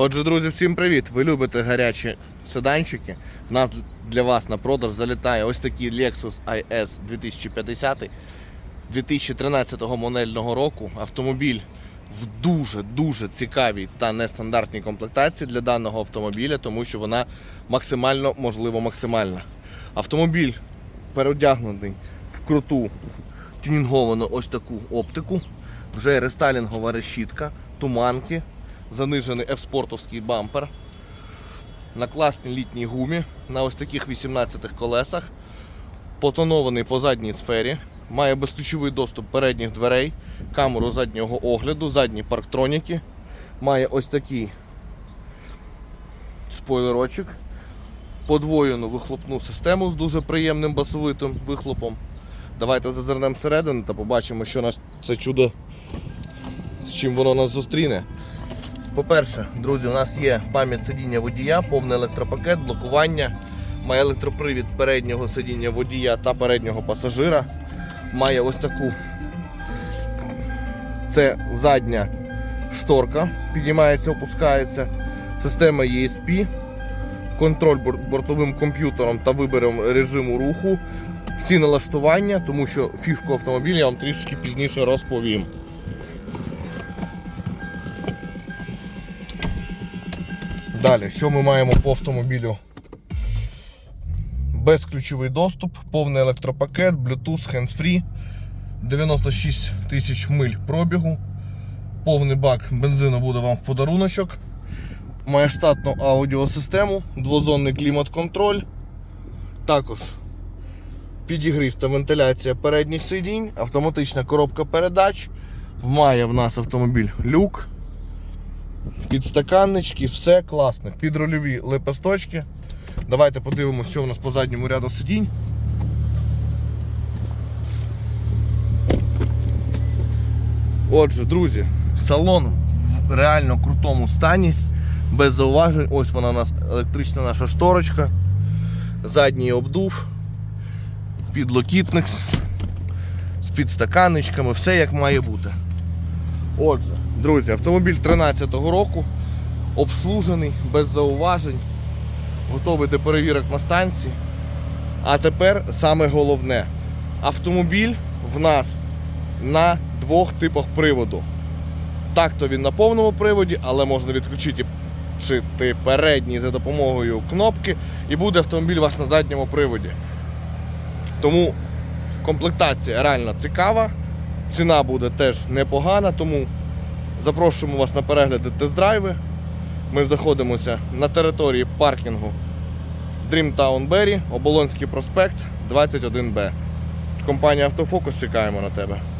Отже, друзі, всім привіт! Ви любите гарячі седанчики. У нас для вас на продаж залітає ось такий Lexus IS 2050 2013 модельного року. Автомобіль в дуже-дуже цікавій та нестандартній комплектації для даного автомобіля, тому що вона максимально, можливо, максимальна. Автомобіль переодягнений в круту тюнінговану ось таку оптику. Вже рестайлінгова решітка, туманки, занижений F-спортовський бампер. На класній літній гумі, на ось таких 18 колесах. Потонований по задній сфері. Має безключовий доступ передніх дверей, камеру заднього огляду, задні парктроніки. Має ось такий спойлерочок. Подвоєну вихлопну систему з дуже приємним басовитим вихлопом. Давайте зазирнемо всередину та побачимо, що нас це чудо, з чим воно нас зустріне. По-перше, друзі, у нас є пам'ять сидіння водія, повний електропакет, блокування, має електропривід переднього сидіння водія та переднього пасажира. Має ось таку. Це задня шторка, піднімається, опускається. Система ESP, контроль бортовим комп'ютером та вибором режиму руху. Всі налаштування, тому що фішку автомобіля я вам трішки пізніше розповім. Далі, що ми маємо по автомобілю? Безключовий доступ, повний електропакет, Bluetooth, hands-free, 96 тисяч миль пробігу, повний бак бензину буде вам в подаруночок. Має штатну аудіосистему, двозонний клімат-контроль. Також підігрів та вентиляція передніх сидінь, автоматична коробка передач. Має в нас автомобіль люк, підстаканнички, все класно. Підрульові лепесточки. Давайте подивимося, що в нас по задньому ряду сидінь. Отже, друзі, салон в реально крутому стані, без зауважень. Ось вона у нас електрична наша шторочка, задній обдув, підлокітник з підстаканничками, все як має бути. Отже, друзі, автомобіль 13-го року, обслужений, без зауважень, готовий до перевірок на станції. А тепер саме головне. Автомобіль в нас на двох типах приводу. Так-то він на повному приводі, але можна відключити чи передній за допомогою кнопки, і буде автомобіль у вас на задньому приводі. Тому комплектація реально цікава, ціна буде теж непогана, тому запрошуємо вас на перегляди тест-драйви. Ми знаходимося на території паркінгу Dreamtown Berry, Оболонський проспект 21Б. Компанія Автофокус чекаємо на тебе.